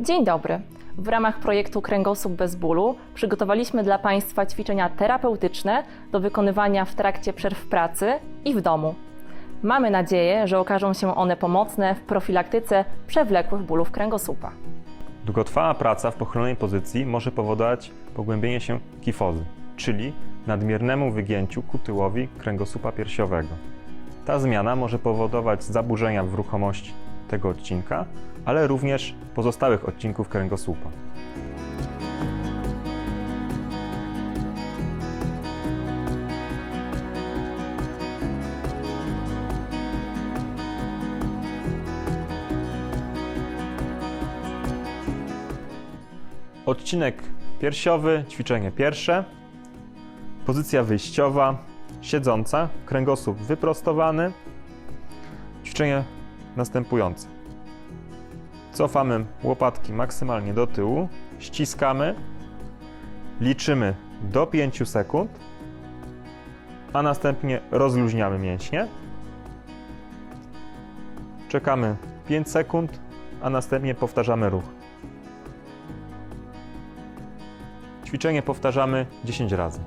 Dzień dobry. W ramach projektu Kręgosłup bez bólu przygotowaliśmy dla Państwa ćwiczenia terapeutyczne do wykonywania w trakcie przerw pracy i w domu. Mamy nadzieję, że okażą się one pomocne w profilaktyce przewlekłych bólów kręgosłupa. Długotrwała praca w pochylonej pozycji może powodować pogłębienie się kifozy, czyli nadmiernemu wygięciu ku tyłowi kręgosłupa piersiowego. Ta zmiana może powodować zaburzenia w ruchomości tego odcinka, ale również pozostałych odcinków kręgosłupa. Odcinek piersiowy, ćwiczenie pierwsze. Pozycja wyjściowa, siedząca, kręgosłup wyprostowany. Ćwiczenie następujące. Cofamy łopatki maksymalnie do tyłu, ściskamy, liczymy do 5 sekund, a następnie rozluźniamy mięśnie. Czekamy 5 sekund, a następnie powtarzamy ruch. Ćwiczenie powtarzamy 10 razy.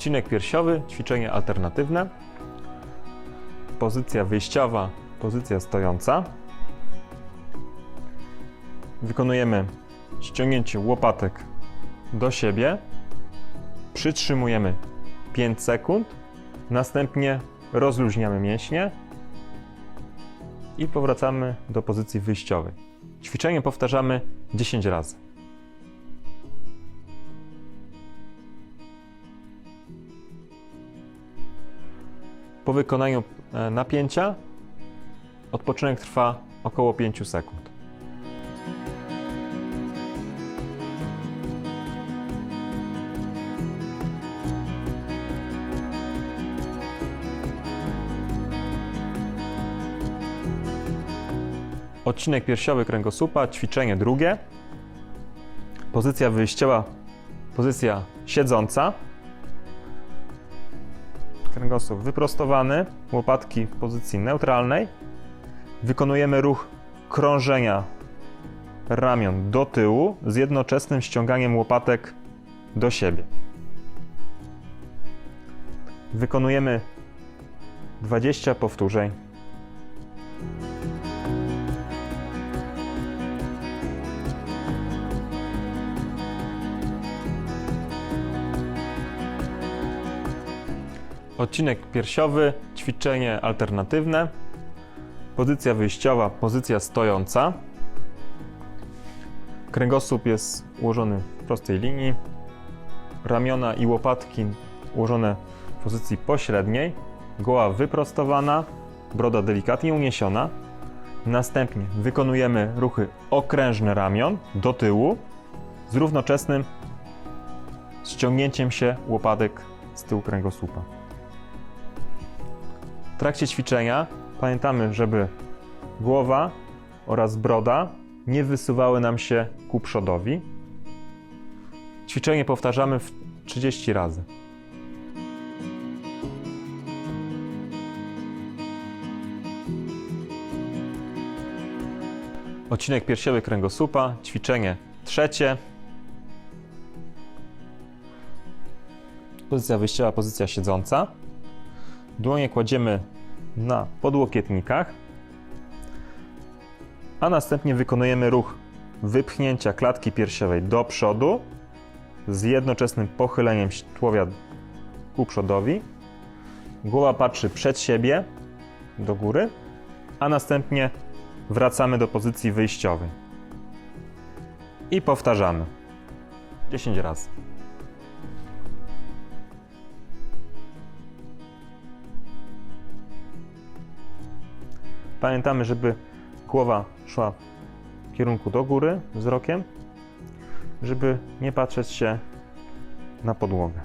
Odcinek piersiowy, ćwiczenie alternatywne. Pozycja wyjściowa, pozycja stojąca. Wykonujemy ściągnięcie łopatek do siebie. Przytrzymujemy 5 sekund. Następnie rozluźniamy mięśnie i powracamy do pozycji wyjściowej. Ćwiczenie powtarzamy 10 razy. Po wykonaniu e, napięcia odpoczynek trwa około 5 sekund. Odcinek piersiowy kręgosłupa, ćwiczenie drugie. Pozycja wyjściowa, pozycja siedząca. Kręgosłup wyprostowany, łopatki w pozycji neutralnej. Wykonujemy ruch krążenia ramion do tyłu z jednoczesnym ściąganiem łopatek do siebie. Wykonujemy 20 powtórzeń. Odcinek piersiowy, ćwiczenie alternatywne. Pozycja wyjściowa, pozycja stojąca. Kręgosłup jest ułożony w prostej linii. Ramiona i łopatki ułożone w pozycji pośredniej. Głowa wyprostowana, broda delikatnie uniesiona. Następnie wykonujemy ruchy okrężne ramion do tyłu z równoczesnym ściągnięciem się łopatek z tyłu kręgosłupa. Trakcie ćwiczenia pamiętamy, żeby głowa oraz broda nie wysuwały nam się ku przodowi. Ćwiczenie powtarzamy w 30 razy. Odcinek piersiowy kręgosłupa, ćwiczenie trzecie. Pozycja wyjściowa, pozycja siedząca. Dłonie kładziemy na podłokietnikach, a następnie wykonujemy ruch wypchnięcia klatki piersiowej do przodu z jednoczesnym pochyleniem tułowia ku przodowi. Głowa patrzy przed siebie do góry, a następnie wracamy do pozycji wyjściowej. I powtarzamy 10 razy. Pamiętamy, żeby głowa szła w kierunku do góry wzrokiem, żeby nie patrzeć się na podłogę.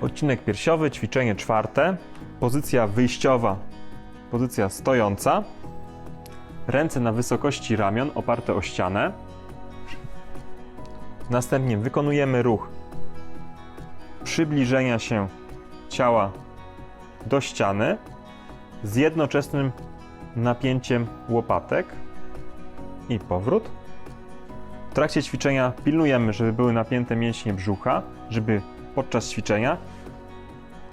Odcinek piersiowy, ćwiczenie czwarte, pozycja wyjściowa, pozycja stojąca. Ręce na wysokości ramion oparte o ścianę. Następnie wykonujemy ruch przybliżenia się ciała do ściany z jednoczesnym napięciem łopatek i powrót. W trakcie ćwiczenia pilnujemy, żeby były napięte mięśnie brzucha, żeby podczas ćwiczenia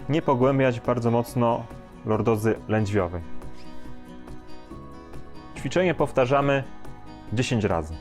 nie pogłębiać bardzo mocno lordozy lędźwiowej. Ćwiczenie powtarzamy 10 razy.